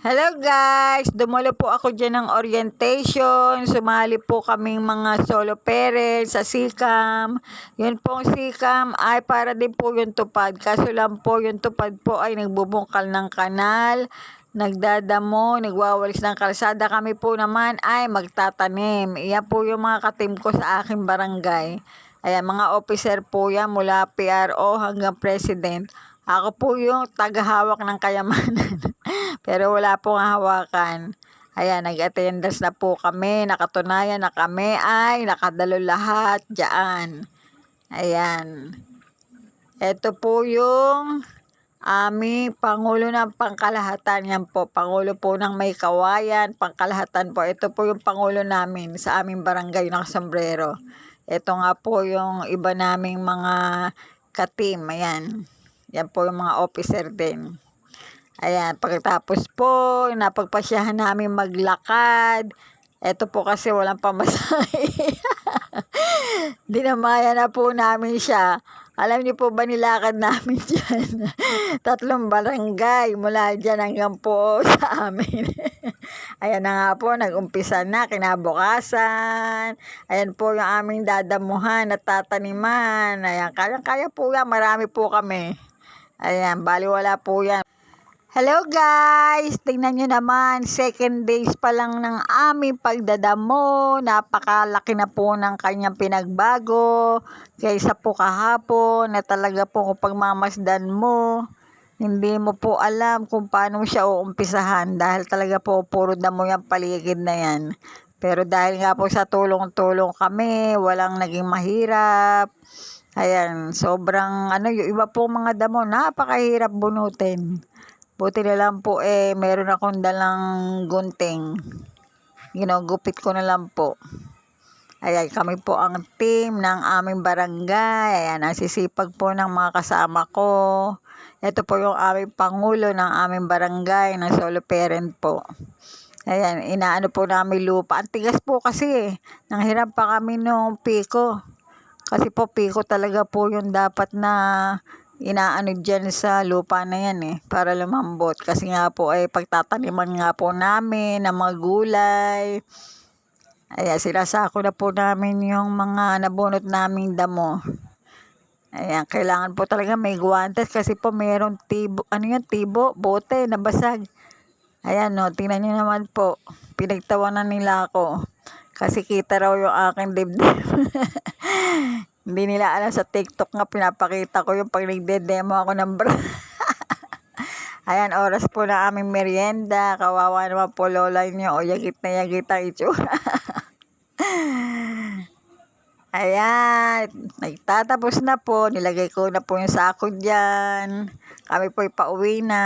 Hello guys! Dumalo po ako dyan ng orientation. Sumali po kaming mga solo parents sa SICAM. Yun pong SICAM ay para din po yung tupad. Kaso lang po yung tupad po ay nagbubungkal ng kanal, nagdadamo, nagwawalis ng kalsada. Kami po naman ay magtatanim. Iyan po yung mga katim ko sa aking barangay. Ayan, mga officer po yan mula PRO hanggang president. Ako po yung tagahawak ng kayamanan. Pero wala pong hawakan. Ayan, nag-attendance na po kami. Nakatunayan na kami ay nakadalo lahat dyan. Ayan. Ito po yung aming Pangulo ng Pangkalahatan. Yan po, Pangulo po ng May Kawayan, Pangkalahatan po. Ito po yung Pangulo namin sa aming barangay ng Sombrero. Ito nga po yung iba naming mga katim. Ayan. Yan po yung mga officer din. Ayan, pagkatapos po, napagpasyahan namin maglakad. Ito po kasi walang pamasahe. Dinamaya na po namin siya. Alam niyo po ba nilakad namin dyan? Tatlong barangay mula dyan hanggang po sa amin. Ayan na nga po, nag-umpisa na, kinabukasan. Ayan po yung aming dadamuhan at tataniman. Ayan, kaya-kaya po yan, marami po kami. Ayan, baliwala po yan. Hello guys! Tingnan nyo naman, second days pa lang ng aming pagdadamo. Napakalaki na po ng kanyang pinagbago. Kaysa po kahapon na talaga po kung pagmamasdan mo, hindi mo po alam kung paano siya uumpisahan dahil talaga po puro damo yung paligid na yan. Pero dahil nga po sa tulong-tulong kami, walang naging mahirap. Ayan, sobrang ano, yung iba po mga damo, napakahirap bunutin. Buti na lang po eh, meron akong dalang gunting. Ginugupit ko na lang po. Ayan, kami po ang team ng aming barangay. Ayan, ang sisipag po ng mga kasama ko. Ito po yung aming pangulo ng aming barangay, ng solo parent po. Ayan, inaano po namin lupa. Ang tigas po kasi eh. Nanghiram pa kami nung piko. Kasi po piko talaga po yung dapat na inaano dyan sa lupa na yan eh, para lumambot. Kasi nga po ay pagtataniman nga po namin ng mga gulay. Ayan, sinasako na po namin yung mga nabunot naming damo. Ayan, kailangan po talaga may guwantes kasi po mayroong tibo, ano yan, tibo, bote, nabasag. Ayan no, tingnan nyo naman po, pinagtawanan nila ako. Kasi kita raw yung aking dibdib. Hindi nila alam sa TikTok nga pinapakita ko yung pag nagde-demo ako ng bra. Ayan, oras po na aming merienda. Kawawa naman po lola niyo. O, yagit na yagit ang itsura. Ayan, nagtatapos na po. Nilagay ko na po yung sako dyan. Kami po ipauwi na.